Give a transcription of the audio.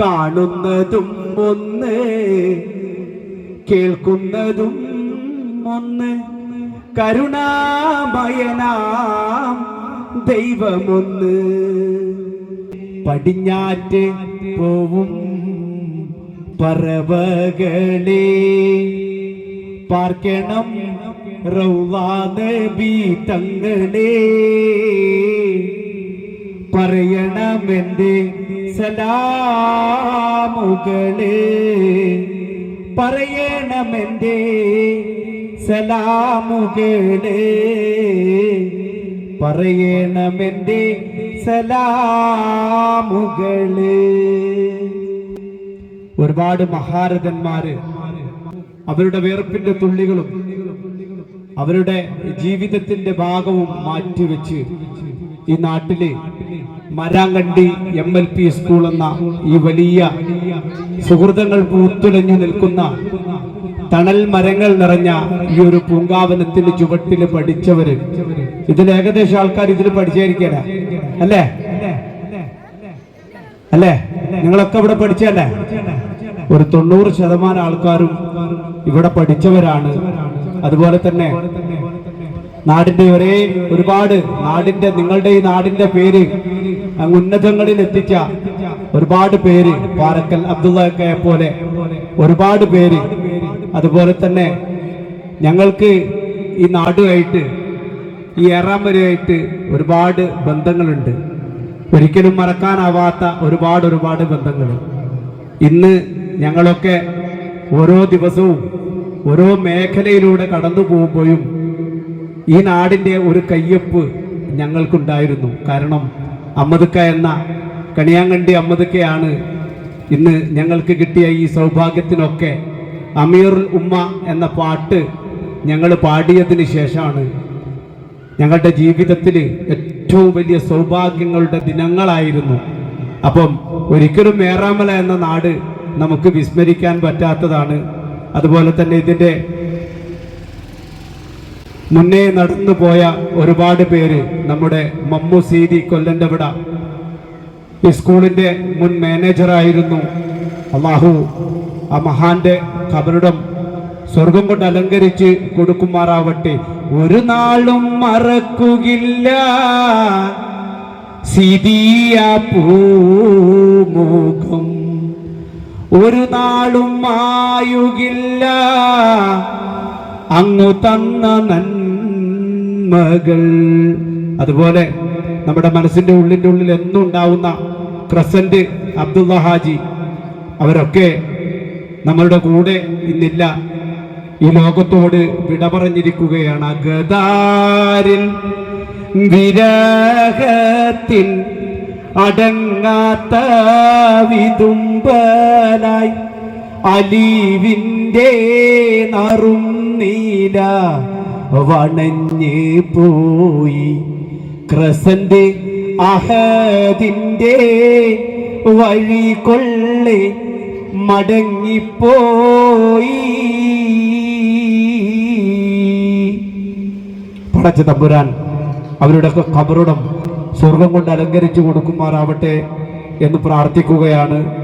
കാണുന്നതും ഒന്ന് കേൾക്കുന്നതും ഒന്ന്. കരുണാമയനാം ദൈവമൊന്ന്. പടിഞ്ഞാറ്റ് പോവും പറവകളെ. പാർക്കണം റൗവാനബി തങ്ങളെ. പറയണമെന്റെ സലാമുകളെ പറയണമെന്തി? സലാമുകളെ പറയണമെന്തി? സലാമുകളെ ഒരുപാട് മഹാരഥന്മാര് അവരുടെ വേർപ്പിന്റെ തുള്ളികളും അവരുടെ ജീവിതത്തിന്റെ ഭാഗവും മാറ്റിവെച്ച് ഈ നാട്ടിൽ Marankandi M L P school എന്ന ഈ വലിയ സുഹൃതങ്ങൾ പൂത്തുലഞ്ഞു നിൽക്കുന്ന തണൽ മരങ്ങൾ നിറഞ്ഞ ഈ ഒരു പൂങ്കാവനത്തിന്റെ ചുവട്ടിൽ പഠിച്ചവര്. ഇതിൽ ഏകദേശം ആൾക്കാർ ഇതിൽ പഠിച്ചായിരിക്കല അല്ലേ? അല്ലേ? നിങ്ങളൊക്കെ ഇവിടെ പഠിച്ചല്ലേ ഒരു തൊണ്ണൂറ് ശതമാനം ആൾക്കാരും ഇവിടെ പഠിച്ചവരാണ്. അതുപോലെ തന്നെ നാടിന്റെ ഒരേ ഒരുപാട് നാടിന്റെ നിങ്ങളുടെ ഈ നാടിന്റെ പേര് അങ്ങ് ഉന്നതങ്ങളിൽ എത്തിച്ച ഒരുപാട് പേര് പാറക്കൽ അബ്ദുള്ളക്കെ പോലെ ഒരുപാട് പേര്. അതുപോലെ തന്നെ ഞങ്ങൾക്ക് ഈ നാടുമായിട്ട് ഈ ഏറാമരയായിട്ട് ഒരുപാട് ബന്ധങ്ങളുണ്ട്. ഒരിക്കലും മറക്കാനാവാത്ത ഒരുപാട് ഒരുപാട് ബന്ധങ്ങൾ. ഇന്ന് ഞങ്ങളൊക്കെ ഓരോ ദിവസവും ഓരോ മേഖലയിലൂടെ കടന്നു പോകുമ്പോഴും ഈ നാടിന്റെ ഒരു കയ്യൊപ്പ് ഞങ്ങൾക്കുണ്ടായിരുന്നു. കാരണം അമ്മദക്ക എന്ന കണിയാങ്കണ്ടി അമ്മദക്കയാണ് ഇന്ന് ഞങ്ങൾക്ക് കിട്ടിയ ഈ സൗഭാഗ്യത്തിനൊക്കെ അമീർ ഉമ്മ എന്ന പാട്ട് ഞങ്ങൾ പാടിയതിന് ശേഷമാണ്. ഞങ്ങളുടെ ജീവിതത്തിൽ ഏറ്റവും വലിയ സൗഭാഗ്യങ്ങളുടെ ദിനങ്ങളായിരുന്നു. അപ്പം ഒരിക്കലും മേറാമല എന്ന നാട് നമുക്ക് വിസ്മരിക്കാൻ പറ്റാത്തതാണ്. അതുപോലെ തന്നെ ഇതിന്റെ മുന്നേ നടന്നു പോയ ഒരുപാട് പേര് നമ്മുടെ മമ്മു സീതി കൊല്ലന്റെ വിട ഈ സ്കൂളിന്റെ മുൻ മാനേജറായിരുന്നു അള്ളാഹു. ആ മഹാന്റെ കബറിടം സ്വർഗം കൊണ്ട് അലങ്കരിച്ച് കൊടുക്കുമാറാവട്ടെ. ഒരു നാളും മറക്കുകില്ല. സിതിയ പൂമുഖം ഒരു നാളും മായുകില്ല. അങ്ങു തന്ന നന്മകൾ അതുപോലെ നമ്മുടെ മനസ്സിന്റെ ഉള്ളിന്റെ ഉള്ളിൽ എന്നും ഉണ്ടാവുന്ന ക്രസന്റ് അബ്ദുള്ള ഹാജി അവരൊക്കെ നമ്മളുടെ കൂടെ ഇന്നില്ല. ഈ ലോകത്തോട് വിട പറഞ്ഞിരിക്കുകയാണ് ഗതാരിൽ വിരഹത്തിൻ അടങ്ങാത്ത വിതുമ്പലായി അലീവിന്റെ നറും നീല വണഞ്ഞ് പോയി. ക്രസന്റ് അഹദിന്റെ വഴി കൊള്ളെ മടങ്ങിപ്പോയി. പടച്ച തമ്പുരാൻ അവരുടെ കബറുടം സ്വർഗം കൊണ്ട് അലങ്കരിച്ചു കൊടുക്കുമാറാവട്ടെ എന്ന് പ്രാർത്ഥിക്കുകയാണ്.